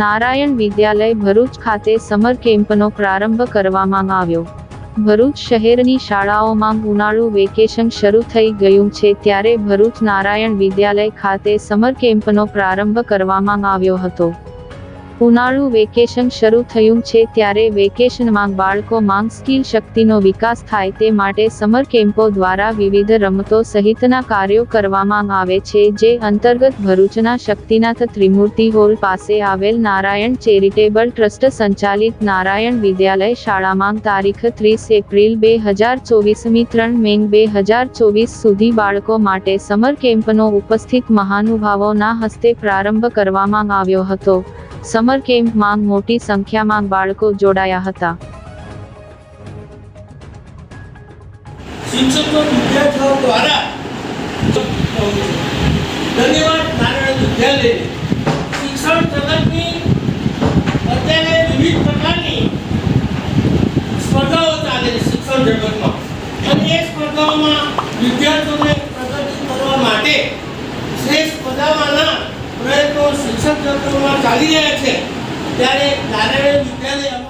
નારાયણ વિદ્યાલય ભરૂચ ખાતે સમર કેમ્પનો પ્રારંભ કરવામાં આવ્યો. ભરૂચ શહેરની શાળાઓમાં ઉનાળુ વેકેશન શરૂ થઈ ગયું છે ત્યારે ભરૂચ નારાયણ વિદ્યાલય ખાતે સમર કેમ્પનો પ્રારંભ કરવામાં આવ્યો હતો. ઉનાળુ વેકેશન શરૂ થયું છે ત્યારે વેકેશનમાં બાળકોમાં સ્કિલ શક્તિનો વિકાસ થાય તે માટે સમર કેમ્પો દ્વારા વિવિધ રમતો સહિતના કાર્યો કરવામાં આવે છે, જે અંતર્ગત ભરૂચના શક્તિનાથ ત્રિમૂર્તિ હોલ પાસે આવેલ નારાયણ ચેરિટેબલ ટ્રસ્ટ સંચાલિત નારાયણ વિદ્યાલય શાળામાં તારીખ ત્રીસ એપ્રિલ બે હજાર ચોવીસમી ત્રણ મેંગ બે હજાર ચોવીસ સુધી બાળકો માટે સમર કેમ્પનો ઉપસ્થિત મહાનુભાવોના હસ્તે પ્રારંભ કરવામાં આવ્યો હતો. સમર કેમ્પમાં મોટી સંખ્યામાં બાળકો જોડાયા હતા. શિક્ષકો વિદ્યાર્થીઓ દ્વારા ધન્યવાદ નારાયણ વિદ્યાલય. શિક્ષણ જગતની અત્યારે વિવિધ પ્રકારની સ્પર્ધાઓ ચાલે છે શિક્ષણ જગતમાં. અને એ સ્પર્ધાઓમાં વિદ્યાર્થીઓને શિક્ષણ જગતમાં ચાલી રહ્યા છે. ત્યારે નારાયણ વિદ્યાલય